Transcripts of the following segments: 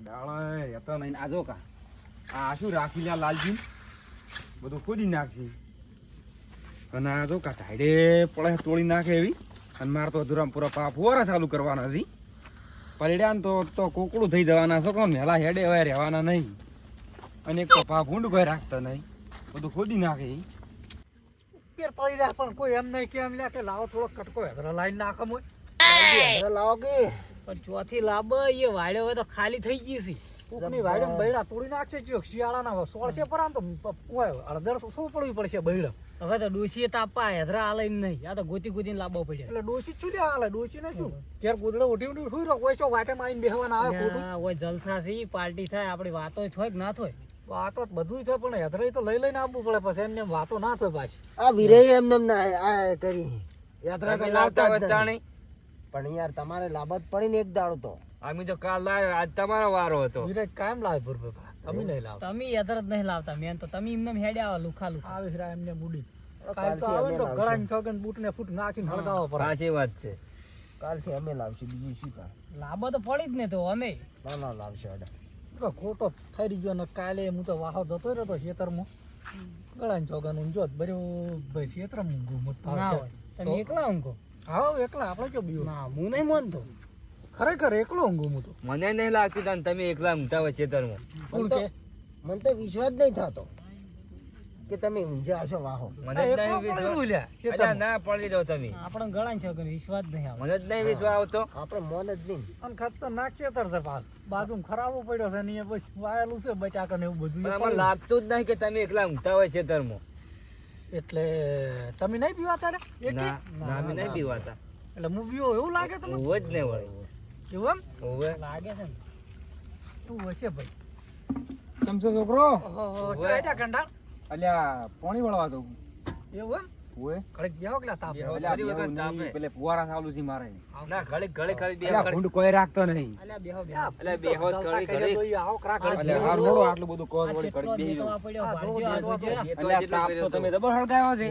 ડાળા હતા નહીં આ જો કા. આ શું રાખી લ્યા લાલજી? બધું ખોદી નાખશે અને આ જો કા ઢાઈડે પડે તોડી નાખે એવી. અને મારે તો અધુરામ પૂરા પાપ ફુવારા ચાલુ કરવાના છે પલડ્યા ને તો તો કોકડું થઈ જવાના છો કોણ? મેલા હેડે હવે રહેવાના નહીં. અને એક તો પાપ ઊંડ કોઈ રાખતા નહીં. બધું ખોદી નાખે ઉપર પેર પડી રહ્યા પણ કોઈ એમ નહીં કે એમ લે કે લાવો થોડો કટકો હેદરા લાઈન નાખમ હોય લાવો કે? પણ ચોથી લાંબ એ વાળ્યો હોય તો ખાલી થઈ ગઈ છે. કોકની વાડે બૈડા તોડી નાખશે ચિયો શિયાળાના સોળશે પર આમ તો અડધર શું પડવી પડશે બૈડા. હવે તો ડોસી તાપા હેદરા આલે એમ નહીં. આ તો ગોતી ગોતી લાવવા પડે એટલે ડોસી છું લ્યા આલે? ડોસી ને શું? ઘેર ગોદડે ઉઠી ઉઠી સુઈ રહો કોઈ છો વાટે માં બેહવાના આવે ખોટું? ઓય જલસા છે પાર્ટી થાય આપણી વાતો થોય કે ના થોય. વાતો બધું થાય પણ હેદરા તો લઈ લઈને આવવું પડે પછી. એમને વાતો ના થાય પાછી. આ વિરે એમને ના આ કરી. યાત્રા લાવતા જ. પણ યાર તમારે લાભત પડી ને એક દાડો તો. અમે તો કાલ લાવ્યો આજ તમારો વારો હતો. વિરાટ કાયમ લાવે ભર બાપા તમે નહીં લાવ તમે હેદર જ નહીં લાવતા. મેન તો તમે એમને હેડ્યા આવો લુખા લુખા. આવે હિરા એમને બુડી કાલ તો આવે તો ગળાની છોગન બૂટ ને ફૂટ નાખીને હળગાવો પર. સાચી વાત છે. કાલથી અમે લાવશું બીજી શું કા લાંબો તો પડી જ ને તો અમે. ના ના લાવશે અડા. તો ખોટો થઈ ગયો ને કાલે હું તો વાહો જતો રહ્યો તો ખેતરમાં. ગળાની છોગન હું જોત બર્યો ભાઈ ખેતરમાં ઊંઘું મત ના હોય. તમે એકલા ઊંઘો? હા એકલા. આપણે કયો બીવું? ના હું નહીં માનતો. ખરેખર એકલો ઊંઘું હું તો મને નહીં લાગતી તને તમે એકલા ઊંઘતા હોય ખેતરમાં મને તો વિશ્વાસ નહીં થતો કે તમે ઊંઝા હશો વાહો. મને જ નહીં વિશ્વાસ. અલ્યા, ના પડી જાઓ તમે. આપણો ગળા છે કે વિશ્વાસ નહીં આવે મને જ નહીં વિશ્વાસ આવતો. આપણો મન જ નહીં. અને ખતરનાક ખેતર છે પાલ. બાજુ ખરાબો પડ્યો છે ને એ બસ વાયેલું છે બચાકર ને એવું બધું. પડ્યું. લાગતું જ નહીં કે તમે એકલા ઊંઘતા હોય ખેતરમાં એટલે તમે નહીં પીવાતા ને એકે? ના ના અમે નહીં પીવાતા. એટલે હું પીવો એવું લાગે તમને? હોય જ નહીં વળી એવું ઓવે લાગે છે તું હશે ભાઈ? ચમચો છોકરો? ઓહો, ચાલ્યા કંડાળ અલ્યા પાણી વળવા દઉં. એવું એમ? ઓવે ઘડીક બેહો કે તાપ? અલ્યા, વખત તાપે. પેલે ફુવારા ચાલુ છે મારે. ના ઘડી ઘડી ઘડી અલ્યા, ભૂંડ કોઈ રાખતો નહીં. અલ્યા બેહો બેહો. બેહો. તો આવો કરા હારું આટલું બધું કોસ વળી બેહી. અલ્યા, તાપ તો તમે જબર હળગાવ્યો છે.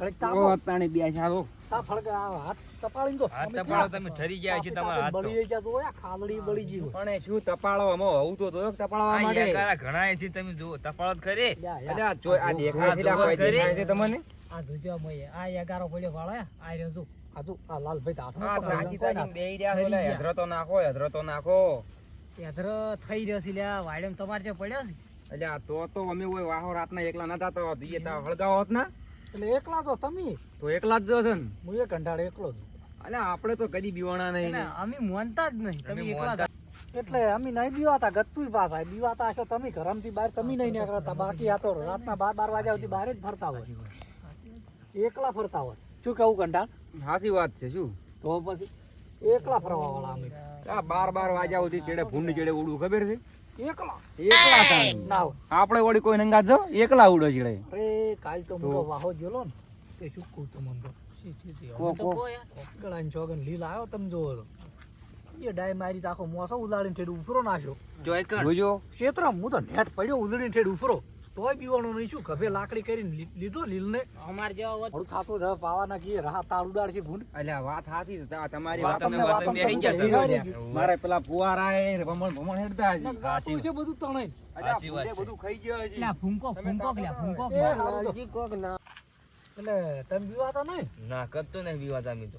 તાણ. ઘડીક તાપો. ઓ, તાણી બે સારો તાપ હળગા, હાથ તપાડીને તો હાથ તમે તમે ઠરી ગયા છે તમારા હાથ બળી જાય તો ખાલડી બળી ગઈ પણ શું તપાળો આમાં હોવું તો જોયો તપાળવા માટે? ઘણા છે તમે જો તફાવત કરી યા, યા. અલ્યા, જો આ દેખાય છે આ લા, કોઈ ધોવા દેખાય છે તમને? આ જોજો મય આ એગારો પડ્યો વાળો આ રહ્યો આ જો, આ લાલભાઈ હાથમાં પકડી તાકી લે, કોઈ ના. તાકી બેહી રહ્યા છો, લા, નાખો હેધરો નાખો. હેદર થઈ રહ્યો છે લ્યા વાડેમ તમારે જે પડ્યો છે. અલ્યા તો તો અમે ઓય વાહો રાતના એકલા નતા તો દીએ તા હળગાવો હોત ના. એટલે એકલા તો તમે. તો એકલા જ જો છે ને? હું એક કંટાળે એકલો છું. અને આપણે તો કદી બીવાણા નહીં. અમે મોનતા જ નહીં. તમે એકલા. એટલે અમે નહીં બીવાતા ગતું પાછા. બીવાતા હશો તમે ઘરમથી બહાર તમે નહીં નીકળતા. બાકી આ તો રાતના બાર બાર વાગ્યા સુધી બહાર જ ફરતા હોય. એકલા ફરતા હોય. શું કેવું કંટાળ? સાચી વાત છે શું? તો પછી? એકલા ફરવા વાળા અમે બાર બાર વાગ્યા સુધી ચેડે ભૂંડ ચેડે ઉડવું ખબર છે? એકલા. એકલા તાણી. ના આપણે વળી કોઈ નંગા જો એકલા ઉડો જીડે અરે કાલ તો મોટો વાહો જેલો ને. તે શું કહું તમને તો શી, શી, શી. કો, તો કો. કો ચોગન લીલ આવ્યો તમ જોવો તો. એ ડાય મારી તો આખો મોસો ઉલાડીને ઠેડ ઉફરો નાખ્યો જોજો ક્ષેત્રમાં હું તો નેટ પડ્યો ઉલડીને ઠેડ ઉફરો તોય પીવાનું નહીં. શું ગભે લાકડી કરીને લીધો લીલને? અમાર જેવા થોડું થાતું હવે પાવાના કીએ રાહ તાળ ઉડાડશે ભૂંડ. એટલે વાત સાચી છે. તમારી વાત તમને વાત બેહી ગયા. મારે પેલા ફુવારા એ ભમણ ભમણ હેડતા છે સાચી છે બધું તણાઈ સાચી વાત બધું ખાઈ ગયો છે ના ફૂંકો ફૂંકો લ્યા ફૂંકો એ લાલજી કોક ના. એટલે તમે બીવાતા નહીં ના? કરતો નહીં બીવાતા અમે તો.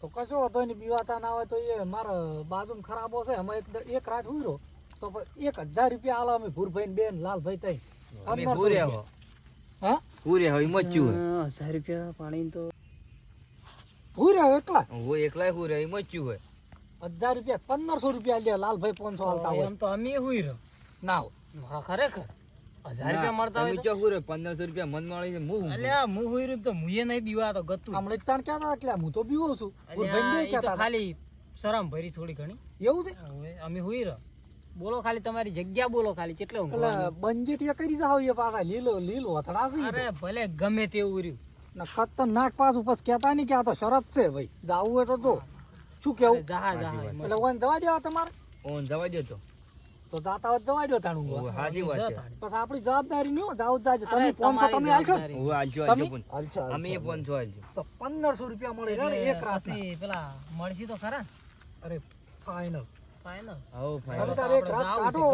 તો કશો હતો ને બીવાતા ના હોય તો એ મારા બાજુમાં ખરાબો છે. એમાં એક એક રાત ઉઈરો તો એક હજાર રૂપિયા આલો અમે ભૂરભાઈ ને બેન લાલભાઈ તઈ. અમે પંદરસો પૂરે રૂપિયા. હો. હા? પૂરે હો એમ હજાર રૂપિયા પાણી તો. ભૂર્યા એકલા? હું એકલા પૂરે એમ જ હોય હજાર રૂપિયા પંદરસો રૂપિયા લે લાલભાઈ પાંચસો હાલતા હોય. એમ તો અમે હુઈ રહ્યો. ના હોય. ખરેખર. હજાર રૂપિયા મળતા હોય પૂરે પંદરસો રૂપિયા મન મળી છે હું અલ્યા હું રહ્યો તો મુએ નહીં બીવા તો ગતું. હમણાં તાણ કહેતા હતા હું તો બીવો છું. ખાલી શરમ ભરી થોડી ઘણી. એવું છે? અમે હુઈ રહ્યો. બોલો ખાલી તમારી જગ્યા બોલો ખાલી કેટલે એટલે ઊંઘવાનું કરી જાવ એ પાછા લીલો લીલો અથડા છે અરે ભલે ગમે તેવું રહ્યું. ના ખતરનાક પાછું પછી કહેતા નહીં કે આ તો શરત છે ભાઈ જાવું હોય તો શું કેવું? જહા જહા. એટલે ઓન જવા દેવા તમારે? ઓન જવા દે તો. તો જાતા વાત જવા દો તાણું સાચી વાત છે. પછી આપણી જવાબદારી નહીં જાવ જાજો. તમે ફોન છો તમે આલજો પણ. હાલશો, હાલશો. અમે ફોન છો આલજો તો પંદરસો રૂપિયા મળે એક રાત પેલા મળશી તો ખરા? અરે ફાઇનલ ફાઇનલ તારે એક રાત કાઢો.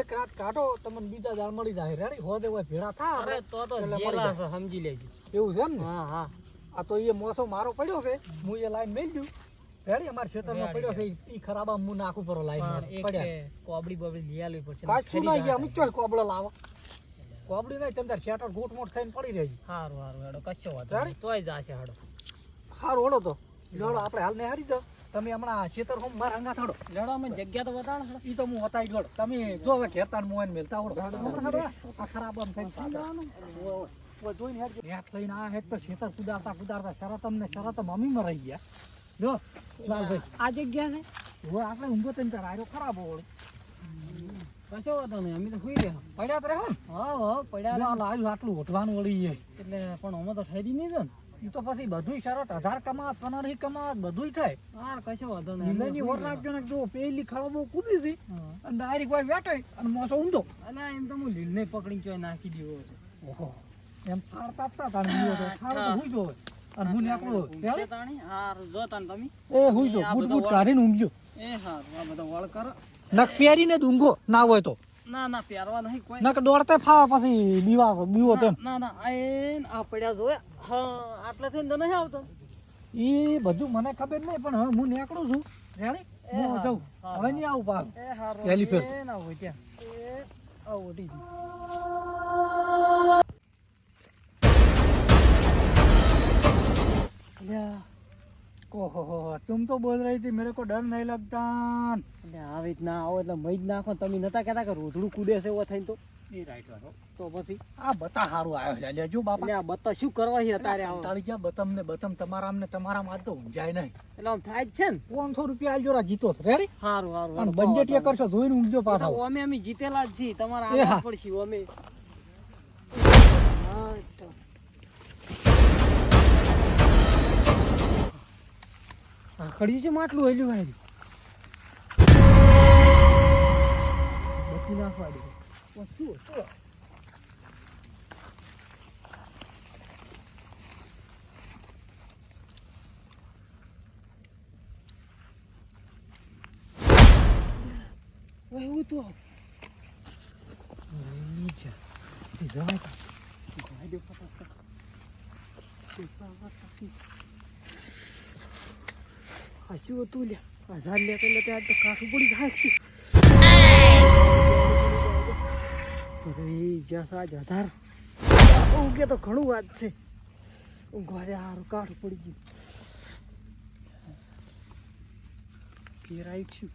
એક રાત કાઢો તમને બીજા દાળ મળી જાય. રેડી હોદે હોય ભેળા થા અરે તો તો જેલા છે સમજી લેજો. એવું છે ને? હા હા. આ તો એ મોસો મારો પડ્યો છે. હું એ લાઈન મેલ રેડી અમારા ખેતરમાં પડ્યો છે. ઈ ખરાબા હું નાખું પર લાઈન પડ્યા. કોબડી બોબડી લઈ આલવી પડશે કાચું ના ગયા? અમુક કોબળો લાવો. કોબડી નહીં તમે તાર શેટર ગોટ મોટ ખાઈને પડી રહી હારું હારું હેડો કશો વાંધો તોય જાશે હેડો. હારું ઓળો તો. આપડે આપણે હાલ ને હારી જાઓ. તમે હમણાં ખેતર હોમ મારા અંગા થોડો લેડો અમે જગ્યા તો બતાડો હેડો. ઈ તો હું હતાઈ ગયો. તમે જો હવે ઘેરતાન મોહન મેલતા આવડો. આ ખરાબ આમ થઈ જોઈને. નેટ લઈને આ હેડ તો ખેતર સુધારતા સુધારતા શરતમ ને શરતમ અમીમાં રહી ગયા. જો લાલભાઈ આ જગ્યા છે હવે આપણે ઊંઘો તને આયરો ખરાબ હોળ. કશો વાંધો નહીં અમે તો સુઈ રહ્યા પડ્યા તો રહો હા હા પડ્યા આટલું ઓઠવાનું વળી એટલે પણ અમે તો ઠેરી નહીં છે ને. તો પછી બધું શરત હજાર કમાત પનારી કમાત બધું થાય. હા કશો વાંધો નહીં. નિંદાની ઓર સુઈ ને જો પેલી ખરાબો કૂદી છે અને ડાયરેક્ટ કોઈ વેટે અને મોસો ઊંધો. અને એમ તો હું લીલને પકડીને ચોય નાખી દીધો છે. ઓહો. એમ ફાર તાપતા તાણ ગયો તો ફાર તો હુઈ જો અને હું નીકળો ઊંઘશે તાણી? હાર જો તાણ તમે. એ હુઈ જો બૂટ બૂટ કાઢીને ઊંઘજો. એ હાર આ બધા વળ કર. નક પહેરીને ઊંઘો ના હોય તો. ના ના પહેરવા નહીં કોઈ. નક દોડતે ફાવા પછી બીવા બીવો તેમ. ના ના આઈન આ પડ્યા જોય હા આટલે થઈને તો નહીં આવતો. એ બધું મને ખબર નહીં પણ હવે હું નીકળું છું. રેડી? હું જાઉં. હવે નહીં આવું પાર એ હારું. પહેલી ફેર. ના હોય ત્યાં. એ તમારા ને તો. ઊંઘાય નહીં. એટલે થાય છે ને. 500 રૂપિયા આલજો રા જીતો રેડી હારું હારું પાછા અમે અમે જીતેલા જ છીએ. તમારા આ આખડ્યું છે માટલું હેલ્યું હાર્યું બચી નાખવા દે વસ્તુ વસ્તુ એવું તો. શું હતું લ્યા હજાર લેતા લેતા ત્યાં તો કાઠું પડી જાય છે જ્યાં સાજ હજાર તો ઘણું વાત છે ઊંઘવાડે સારું કાઠું પડી ગયું ફેર આવી છું